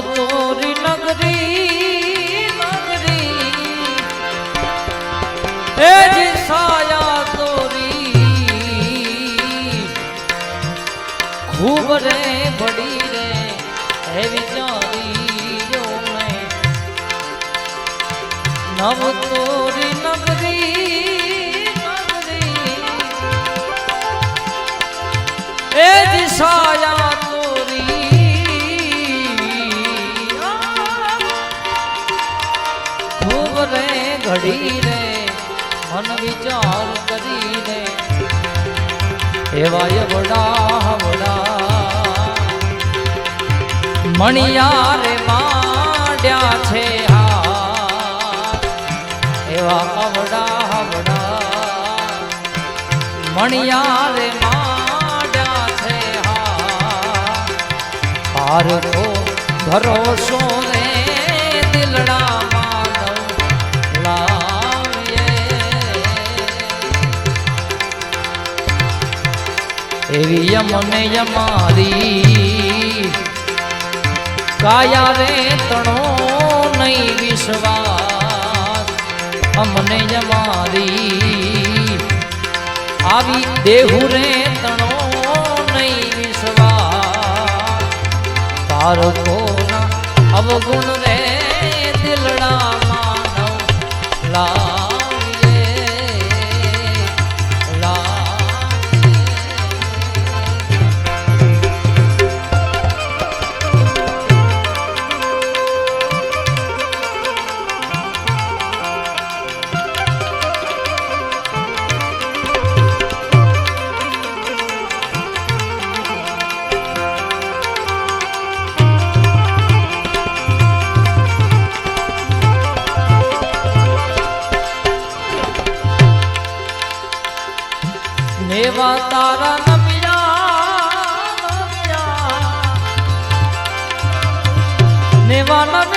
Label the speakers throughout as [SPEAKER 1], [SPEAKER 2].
[SPEAKER 1] તોરી નગરી નગરી. એ જી સાયા તોરી. ખૂબ રે બડી રે હે વિચારી જો નવ તોરી નગરી તોરી રે ઘડી રે મન વિચાર કરીને, એવાય વડા વડા. મણિયારે માંડ્યા છે હાથ એવા અવડા અવડા મણિયારે માંડ્યા છે હા પારકો ભરોસો રે યમને યમારી. કાયા રે તણો નહીં વિશ્વાસ. અમને યમારી. આવી દેહુ રે તણો નહીં વિશ્વાસ. તારકોના અવગુણ રે દિલડા માનવ. લાવીએ નેવા તારા નમ્યા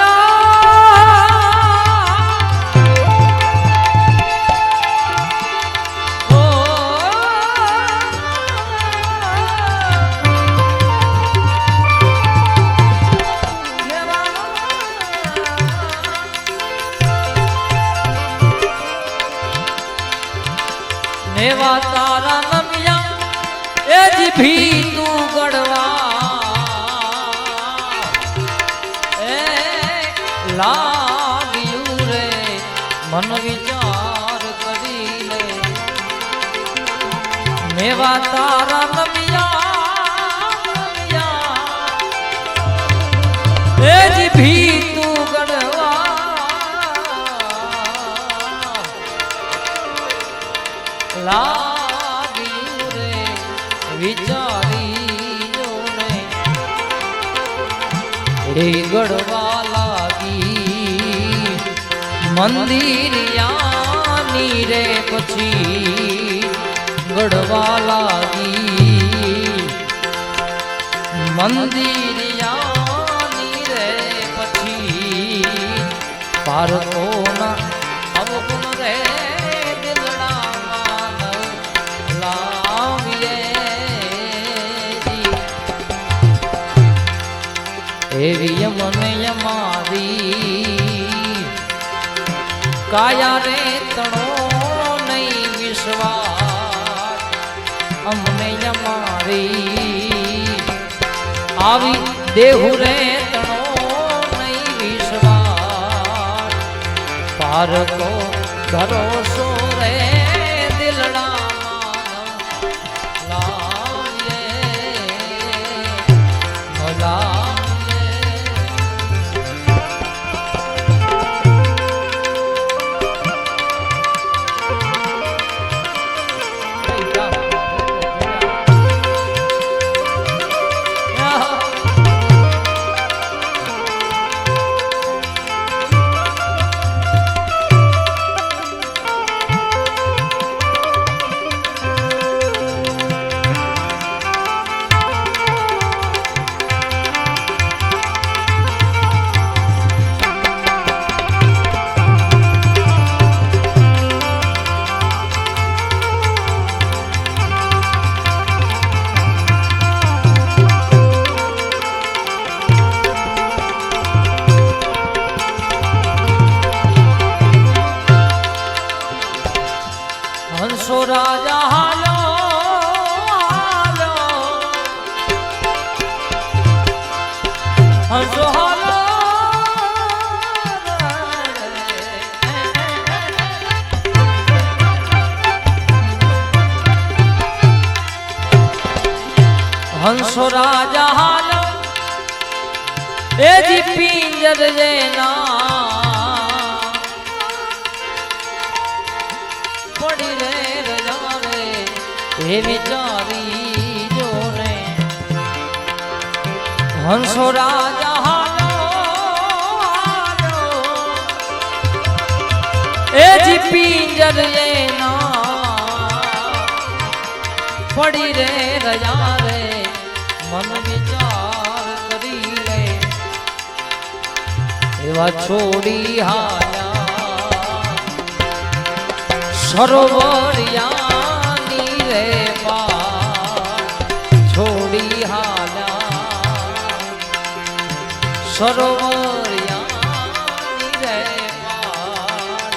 [SPEAKER 1] નેવા તારા નમિયા એ જ ભી તું ગડવા લાગ્યું રે વિચારી રે ગડવા લાગી મંદિરિયાની રે પછી. ગડવા લાગી. મંદિરિયાની રે પછી. પારકોના અવગુણ રે. એવી યમને યમારી કાયા રે તણો નહીં વિશ્વાસ. અમને અમારી આવી દેહુ રે તણો નહીં વિશ્વાસ. પારકો ભરોસો રે દિલડા લાવીએ. રાજા હાલો હાલો હંસો હાલો હંસો રાજા હાલો એ જી પિંજર જેના વિચારી જો રે હંસો રાજા એ જી પિંજર ના પડી રે, રજા રે, મન વિચાર કરી લે. એવા છોડી હાયા સરોવરિયાની સરોવરિયાની રે પાર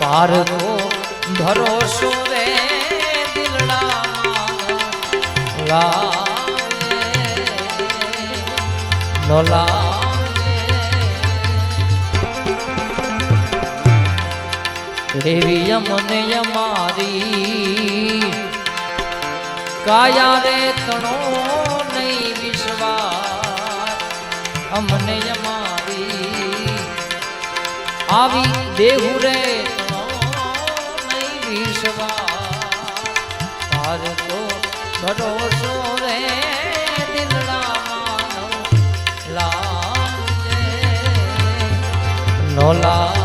[SPEAKER 1] પાર કો ભરોસો રે દિલડામાં લાવે નો લાવે યમને યમારી કાયા રે તણો અમને અમારી. આવી દેહુ રે વિશ્વાસ. તાર તો ભરોસો રે દિલડામાં લાગે. નો લાગે.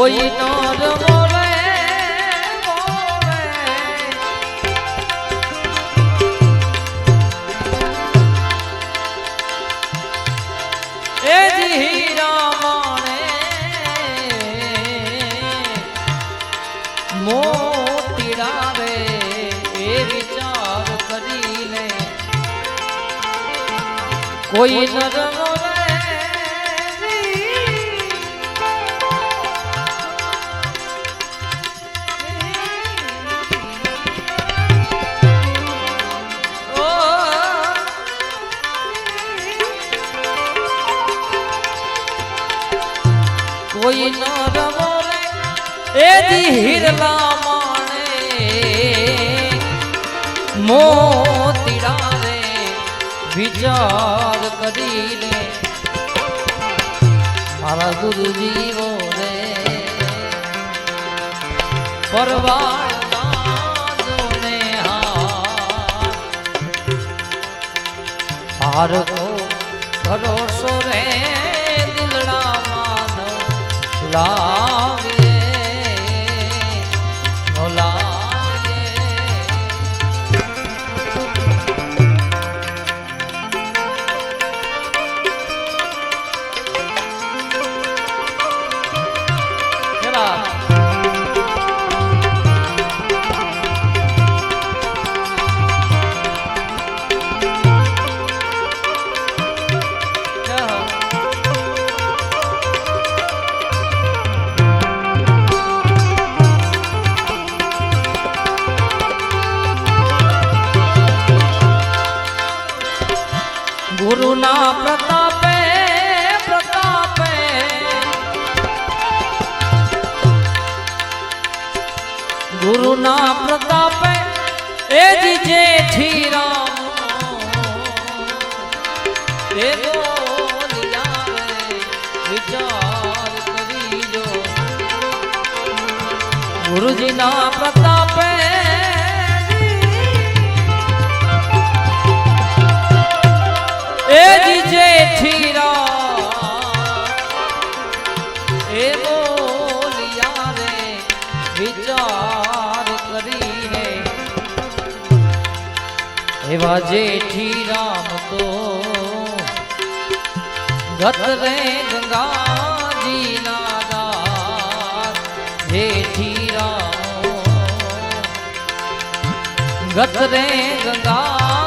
[SPEAKER 1] કોઈ નર મોરે. એ જ હીરા માણે મોતીડા રે એ વિચાર કરી કોઈ નર મોતીડા રે વિચાર કરીને મારા ગુરુજીવો રે હાર. કો ભરોસો રે દિલડા માનો લાગે ગુરુના પ્રતાપે પ્રતાપે. ગુરુના પ્રતાપે, એ જ જેઠી રામ એ વિચાર કરી જો ગુરુજીના પ્રતાપે એવા જેઠી રામ તો ગત રે ગંગાજી નાદાર જેઠી રામ ગત રે ગંગા